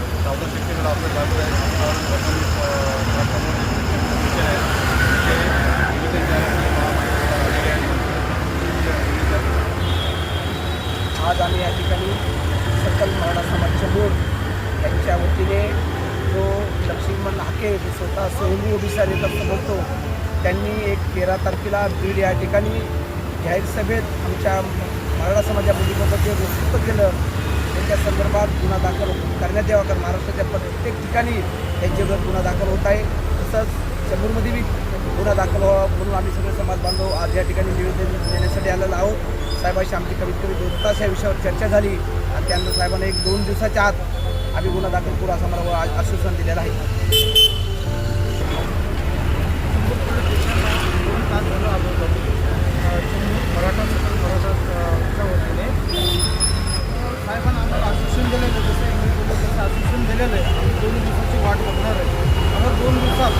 भाग चौदा सेक्टरकडे आपलं चालू आहे आज आम्ही या ठिकाणी सकल मराठा समाज बोर्ड यांच्या वतीने जो लक्ष्मीमन हाके स्वतः सोहनी ओडिशा नेता समजतो त्यांनी एक तेरा तारखेला बीड या ठिकाणी जाहीर सभेत आमच्या मराठा समाजाबद्दल जे वक्तृत्व केलं त्या संदर्भात गुन्हा दाखल करण्यात यावा कारण महाराष्ट्राच्या प्रत्येक ठिकाणी त्यांच्यावर गुन्हा दाखल होत आहे. तसंच चेंबूरमध्ये बी गुन्हा दाखल व्हावा म्हणून आम्ही सगळे समाज बांधव आज या ठिकाणी निवेदन देण्यासाठी आलेलो आहोत. साहेबांशी आमची कमीत कमी दोन तास या विषयावर चर्चा झाली. आणि त्यानंतर साहेबांना एक दोन दिवसाच्या आत आम्ही गुन्हा दाखल करू असं मला आश्वासन दिलेलं आहे दोन तास झालं आलो होतो मराठा सकल मराठाच्या वतीने तर साहेबांना आम्हाला आश्वासन दिलेलं आहे जसं इंग्लिश बोललं तसं आश्वासन दिलेलं आहे. आम्ही दोन दिवसाची वाट बघणार आहे. अगर दोन दिवसात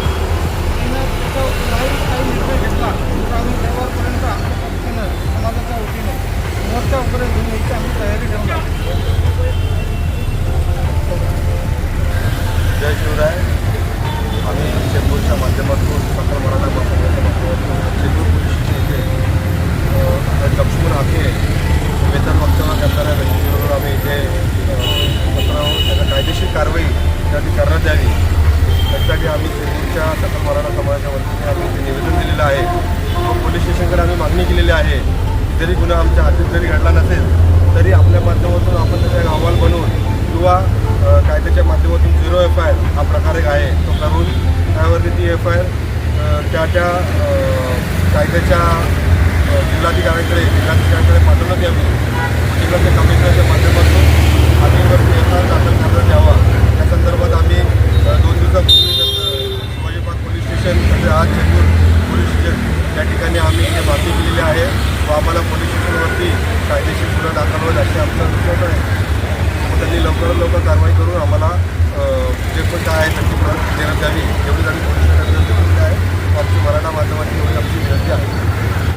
तिनं त्याचा काही काही निर्णय घेतला. तर आम्ही तेव्हापर्यंत आमच्या पक्षानं समाजाच्या वतीने मोर्चा वगैरे घेऊन यायची आम्ही तयारी ठेवणार जय शिवराय. आम्ही चेंबूरच्या माध्यमातून सकल मराठा समाजाच्या माध्यमातून चेंबूर पोलीस स्टेशन येथे अ, लक्ष्मण आखे वेतन वक्तव्य करणाऱ्या व्यक्तीबरोबर आम्ही इथे अ, पत्रावर त्यांना कायदेशीर कारवाई त्यासाठी करण्यात यावी त्यासाठी आम्ही सिंधूच्या सकल मराठा समाजाच्या वतीने आम्ही ते निवेदन दिलेलं आहे. व पोलीस स्टेशनकडे आम्ही मागणी केलेली आहे. जरी गुन्हा आमच्या हातीत जरी घडला नसेल तरी आपल्या माध्यमातून आपण त्याचा एक अहवाल बनवून किंवा कायद्याच्या माध्यमातून झिरो एफ आय हा प्रकार एक आहे. तो करून त्यावरती ती एफ आय त्या त्या कायद्याच्या जिल्हाधिकाऱ्यांकडे जिल्हा पाठवण्यात यावी जिल्ह्याच्या कमिशनरच्या माध्यमातून आम्ही वरती एफ आय दाखल करण्यात यावा त्या संदर्भात आम्ही अ, दोन दिवसापूर्वी अ, शिवाजी पार्क म्हणजे आज चेंबूर पोलीस स्टेशन त्या ठिकाणी आम्ही इथे माफी दिलेली आहे व आम्हाला पोलीस स्टेशनवरती कायदेशीर गुन्हा दाखल होईल अशी आमचा विश्वास आहे. मग त्यांनी लवकरात लवकर कारवाई करून आम्हाला जे पण काय आहे त्यांची परत देण्यात यावी एवढीच आम्ही पोलीस स्टेशनला विनंती आहे. आमची मराठा माध्यमाची एवढी आमची विनंती आहे.